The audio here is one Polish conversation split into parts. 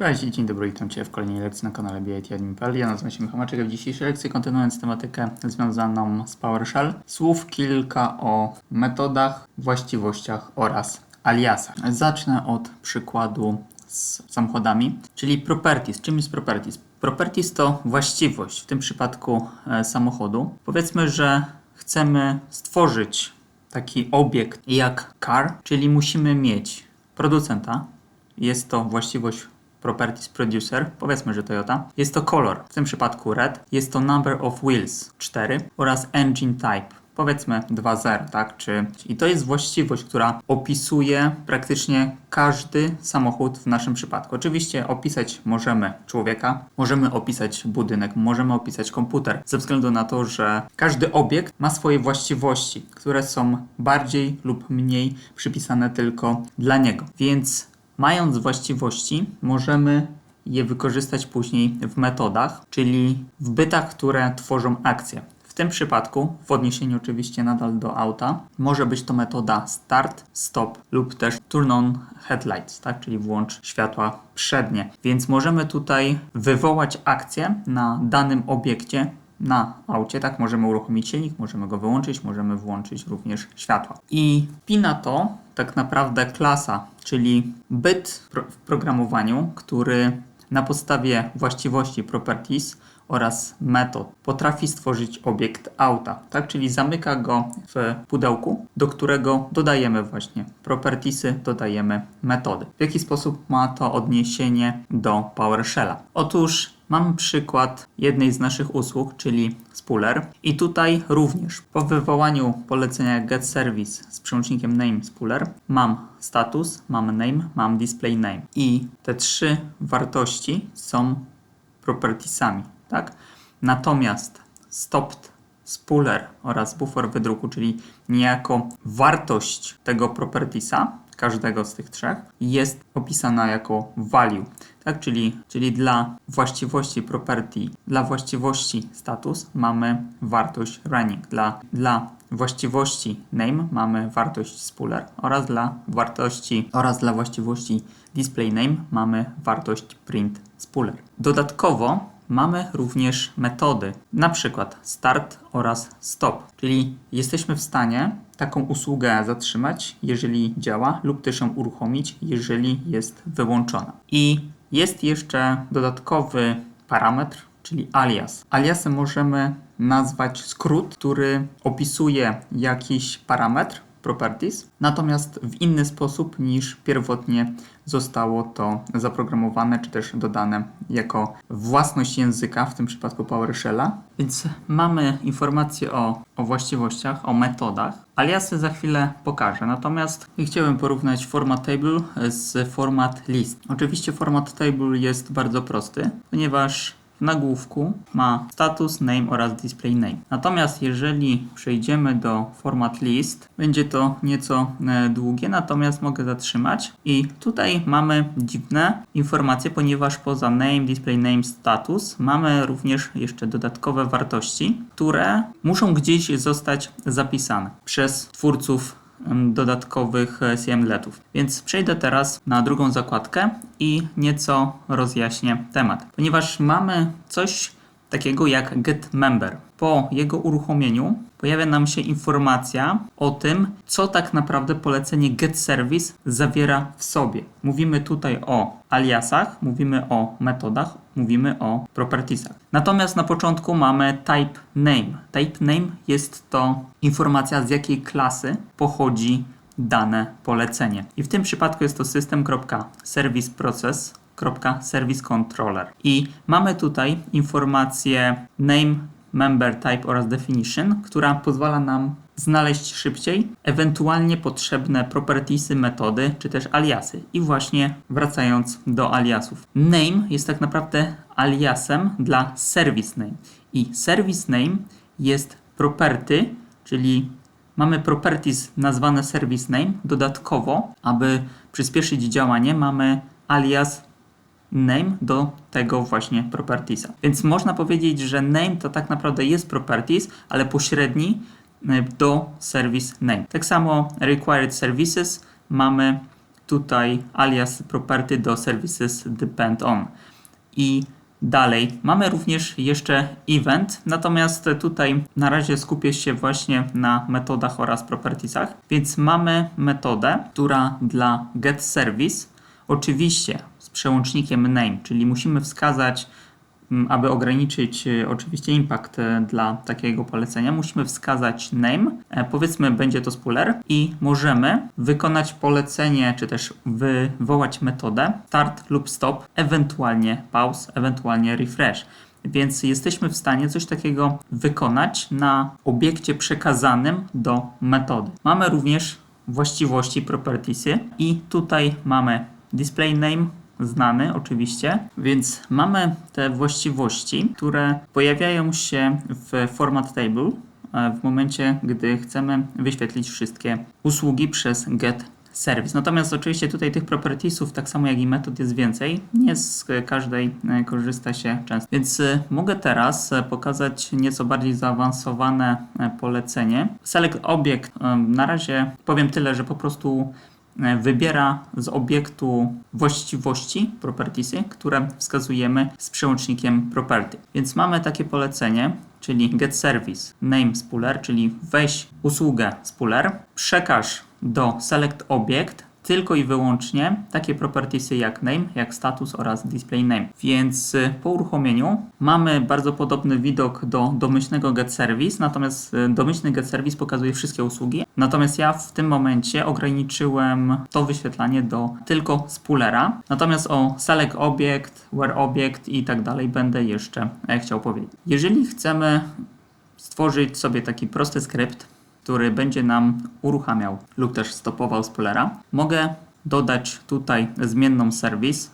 Cześć dzień dobry, witam Cię w kolejnej lekcji na kanale BIT.pl. Ja nazywam się Michał Maczek, w dzisiejszej lekcji kontynuując tematykę związaną z PowerShell, słów kilka o metodach, właściwościach oraz aliasach. Zacznę od przykładu z samochodami, czyli properties. Czym jest properties? Properties to właściwość, w tym przypadku e, samochodu. Powiedzmy, że chcemy stworzyć taki obiekt jak car, czyli musimy mieć producenta, jest to właściwość Properties Producer, powiedzmy, że Toyota. Jest to kolor, w tym przypadku red. Jest to number of wheels 4 oraz engine type. Powiedzmy 2.0, tak? Czy, I to jest właściwość, która opisuje praktycznie każdy samochód w naszym przypadku. Oczywiście opisać możemy człowieka, możemy opisać budynek, możemy opisać komputer, ze względu na to, że każdy obiekt ma swoje właściwości, które są bardziej lub mniej przypisane tylko dla niego. Więc Mając właściwości, możemy je wykorzystać później w metodach, czyli w bytach, które tworzą akcje. W tym przypadku, w odniesieniu oczywiście nadal do auta, może być to metoda start, stop lub też turn on headlights, tak? czyli włącz światła przednie. Więc możemy tutaj wywołać akcję na danym obiekcie, na aucie, tak? Możemy uruchomić silnik, możemy go wyłączyć, możemy włączyć również światła. I pina to tak naprawdę klasa, czyli byt w programowaniu, który na podstawie właściwości properties oraz metod potrafi stworzyć obiekt auta, tak? Czyli zamyka go w pudełku, do którego dodajemy właśnie propertiesy, dodajemy metody. W jaki sposób ma to odniesienie do PowerShella? Otóż Mam przykład jednej z naszych usług, czyli Spooler. I tutaj również po wywołaniu polecenia get service z przełącznikiem name Spooler mam status, mam name, mam display name. I te trzy wartości są propertiesami, tak? Natomiast stopped spooler oraz buffer wydruku, czyli niejako wartość tego propertiesa, każdego z tych trzech, jest opisana jako value tak? Czyli, czyli dla właściwości property, dla właściwości status mamy wartość running, dla, dla właściwości name mamy wartość spooler oraz dla wartości oraz dla właściwości display name mamy wartość print spooler. Dodatkowo mamy również metody, na przykład start oraz stop, czyli jesteśmy w stanie taką usługę zatrzymać, jeżeli działa, lub też ją uruchomić, jeżeli jest wyłączona. I jest jeszcze dodatkowy parametr, czyli alias. Aliasem możemy nazwać skrót, który opisuje jakiś parametr, properties, natomiast w inny sposób niż pierwotnie zostało to zaprogramowane czy też dodane jako własność języka, w tym przypadku PowerShella. Więc mamy informacje o, o właściwościach, o metodach. Aliasy za chwilę pokażę, natomiast chciałem porównać format table z format list. Oczywiście format table jest bardzo prosty, ponieważ w nagłówku ma status, name oraz display name. Natomiast jeżeli przejdziemy do format list, będzie to nieco e, długie, natomiast mogę zatrzymać i tutaj mamy dziwne informacje, ponieważ poza name, display name, status mamy również jeszcze dodatkowe wartości, które muszą gdzieś zostać zapisane przez twórców dodatkowych e, CMLetów. Więc przejdę teraz na drugą zakładkę i nieco rozjaśnię temat. Ponieważ mamy coś takiego jak getMember. Po jego uruchomieniu pojawia nam się informacja o tym, co tak naprawdę polecenie getService zawiera w sobie. Mówimy tutaj o aliasach, mówimy o metodach, mówimy o propertiesach. Natomiast na początku mamy type name. Type name jest to informacja z jakiej klasy pochodzi dane polecenie. I w tym przypadku jest to system.serviceProcess service controller. I mamy tutaj informację name, member type oraz definition, która pozwala nam znaleźć szybciej ewentualnie potrzebne propertiesy, metody czy też aliasy. I właśnie wracając do aliasów. Name jest tak naprawdę aliasem dla service name. I service name jest property, czyli mamy properties nazwane service name. Dodatkowo, aby przyspieszyć działanie, mamy alias name do tego właśnie propertiesa. Więc można powiedzieć, że name to tak naprawdę jest properties, ale pośredni do service name. Tak samo required services mamy tutaj alias property do services depend on. I dalej mamy również jeszcze event, natomiast tutaj na razie skupię się właśnie na metodach oraz propertiesach. Więc mamy metodę, która dla get service oczywiście z przełącznikiem name, czyli musimy wskazać aby ograniczyć e, oczywiście impact e, dla takiego polecenia, musimy wskazać name, e, powiedzmy będzie to spooler i możemy wykonać polecenie, czy też wywołać metodę start lub stop, ewentualnie pause, ewentualnie refresh. Więc jesteśmy w stanie coś takiego wykonać na obiekcie przekazanym do metody. Mamy również właściwości propertiesy i tutaj mamy display name, znany oczywiście, więc mamy te właściwości, które pojawiają się w format table e, w momencie, gdy chcemy wyświetlić wszystkie usługi przez get service. Natomiast oczywiście tutaj tych propertiesów, tak samo jak i metod jest więcej, nie z każdej e, korzysta się często. Więc e, mogę teraz pokazać nieco bardziej zaawansowane polecenie. Select Object, e, na razie powiem tyle, że po prostu wybiera z obiektu właściwości propertiesy, które wskazujemy z przełącznikiem property. Więc mamy takie polecenie, czyli get service name spooler, czyli weź usługę spooler, przekaż do select object tylko i wyłącznie takie propertiesy jak name, jak status oraz display name. Więc y, po uruchomieniu mamy bardzo podobny widok do domyślnego get service, natomiast y, domyślny get service pokazuje wszystkie usługi. Natomiast ja w tym momencie ograniczyłem to wyświetlanie do tylko spoolera. Natomiast o select object, where object i tak dalej będę jeszcze e, chciał powiedzieć. Jeżeli chcemy stworzyć sobie taki prosty skrypt, który będzie nam uruchamiał lub też stopował spoolera. Mogę dodać tutaj zmienną serwis.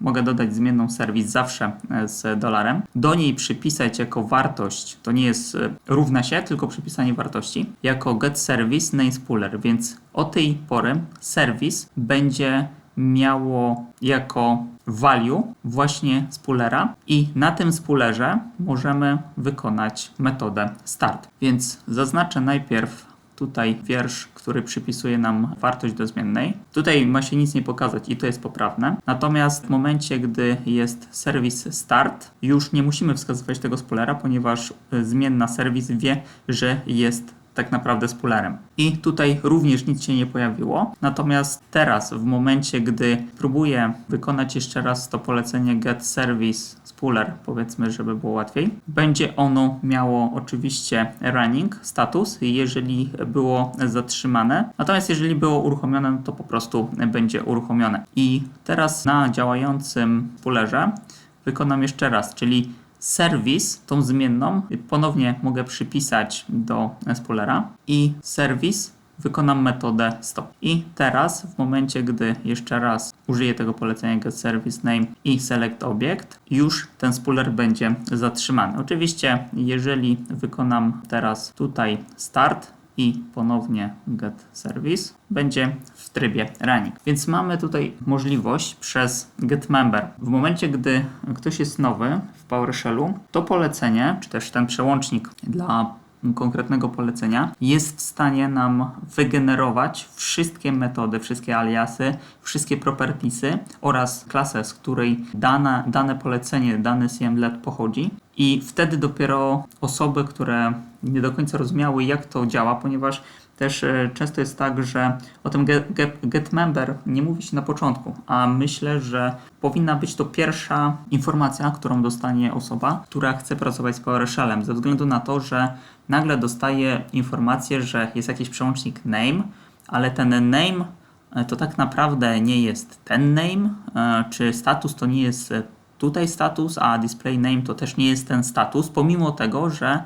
Mogę dodać zmienną serwis zawsze e, z dolarem. Do niej przypisać jako wartość, to nie jest e, równa się, tylko przypisanie wartości, jako get service name spooler, więc od tej pory serwis będzie miało jako value właśnie spoolera i na tym spoolerze możemy wykonać metodę start. Więc zaznaczę najpierw tutaj wiersz, który przypisuje nam wartość do zmiennej. Tutaj ma się nic nie pokazać i to jest poprawne. Natomiast w momencie, gdy jest serwis start, już nie musimy wskazywać tego spoolera, ponieważ y, zmienna serwis wie, że jest tak naprawdę spoolerem. I tutaj również nic się nie pojawiło. Natomiast teraz, w momencie, gdy próbuję wykonać jeszcze raz to polecenie get service spooler, powiedzmy, żeby było łatwiej, będzie ono miało oczywiście running status, jeżeli było zatrzymane. Natomiast jeżeli było uruchomione, no to po prostu będzie uruchomione. I teraz na działającym spoolerze wykonam jeszcze raz, czyli serwis, tą zmienną, ponownie mogę przypisać do spoolera i serwis wykonam metodę stop. I teraz w momencie, gdy jeszcze raz użyję tego polecenia get service name i select object, już ten spooler będzie zatrzymany. Oczywiście, jeżeli wykonam teraz tutaj start, i ponownie get service będzie w trybie running. Więc mamy tutaj możliwość przez get member. W momencie, gdy ktoś jest nowy w PowerShellu, to polecenie, czy też ten przełącznik dla konkretnego polecenia jest w stanie nam wygenerować wszystkie metody, wszystkie aliasy, wszystkie propertiesy oraz klasę, z której dane, dane polecenie, dany CMLet pochodzi. I wtedy dopiero osoby, które nie do końca rozumiały, jak to działa, ponieważ też e, często jest tak, że o tym get, get, get, member nie mówi się na początku, a myślę, że powinna być to pierwsza informacja, którą dostanie osoba, która chce pracować z PowerShellem, ze względu na to, że nagle dostaje informację, że jest jakiś przełącznik name, ale ten name e, to tak naprawdę nie jest ten name, e, czy status to nie jest tutaj status, a display name to też nie jest ten status, pomimo tego, że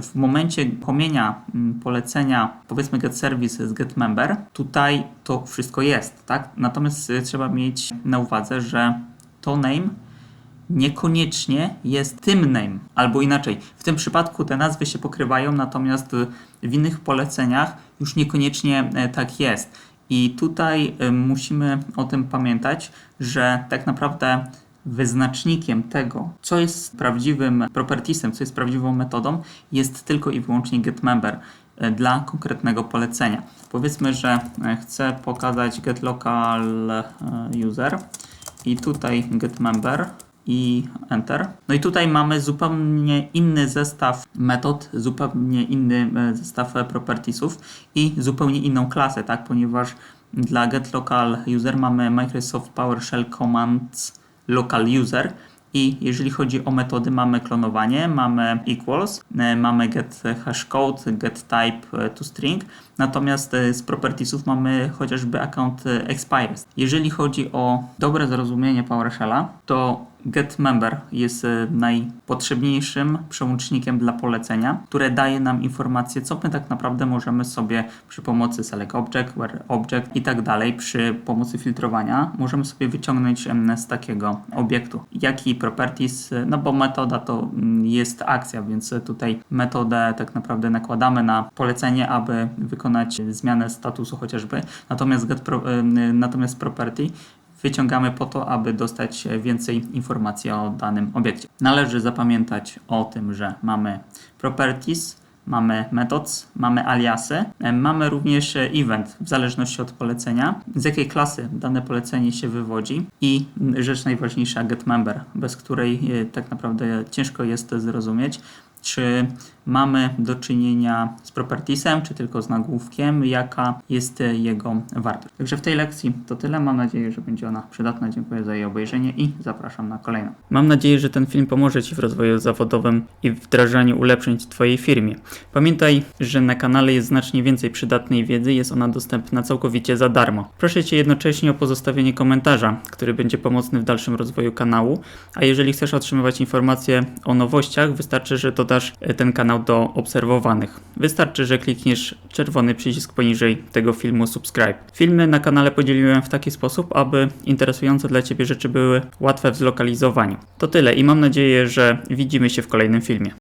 w momencie pomienia polecenia, powiedzmy get service z get member, tutaj to wszystko jest, tak? Natomiast trzeba mieć na uwadze, że to name niekoniecznie jest tym name, albo inaczej. W tym przypadku te nazwy się pokrywają, natomiast w innych poleceniach już niekoniecznie tak jest. I tutaj musimy o tym pamiętać, że tak naprawdę wyznacznikiem tego, co jest prawdziwym propertiesem, co jest prawdziwą metodą, jest tylko i wyłącznie getMember. e, dla konkretnego polecenia. Powiedzmy, że e, chcę pokazać get local e, i tutaj get member i enter. No i tutaj mamy zupełnie inny zestaw metod, zupełnie inny zestaw propertiesów i zupełnie inną klasę, tak? Ponieważ dla get local user mamy Microsoft PowerShell Commands local user i jeżeli chodzi o metody, mamy klonowanie, mamy equals, e, mamy get hashcode, get type e, to string, natomiast e, z propertiesów mamy chociażby account expires. Jeżeli chodzi o dobre zrozumienie PowerShella, to get member jest e, najpotrzebniejszym przełącznikiem dla polecenia, które daje nam informację, co my tak naprawdę możemy sobie przy pomocy select object, where object i tak dalej, przy pomocy filtrowania, możemy sobie wyciągnąć z takiego obiektu. Jaki properties, e, no bo metoda to mm, jest akcja, więc e, tutaj metodę tak naprawdę nakładamy na polecenie, aby wykonać zmianę statusu chociażby. Natomiast get pro, natomiast property wyciągamy po to, aby dostać więcej informacji o danym obiekcie. Należy zapamiętać o tym, że mamy properties, mamy methods, mamy aliasy, mamy również event w zależności od polecenia, z jakiej klasy dane polecenie się wywodzi i rzecz najważniejsza get member, bez której e, tak naprawdę ciężko jest zrozumieć, czy mamy do czynienia z propertiesem, czy tylko z nagłówkiem, jaka jest jego wartość. Także w tej lekcji to tyle. Mam nadzieję, że będzie ona przydatna. Dziękuję za jej obejrzenie i zapraszam na kolejną. Mam nadzieję, że ten film pomoże Ci w rozwoju zawodowym i wdrażaniu ulepszeń w Twojej firmie. Pamiętaj, że na kanale jest znacznie więcej przydatnej wiedzy, jest ona dostępna całkowicie za darmo. Proszę Cię jednocześnie o pozostawienie komentarza, który będzie pomocny w dalszym rozwoju kanału, a jeżeli chcesz otrzymywać informacje o nowościach, wystarczy, że dodasz e, ten kanał do obserwowanych. Wystarczy, że klikniesz czerwony przycisk poniżej tego filmu subscribe. Filmy na kanale podzieliłem w taki sposób, aby interesujące dla Ciebie rzeczy były łatwe w zlokalizowaniu. To tyle i mam nadzieję, że widzimy się w kolejnym filmie.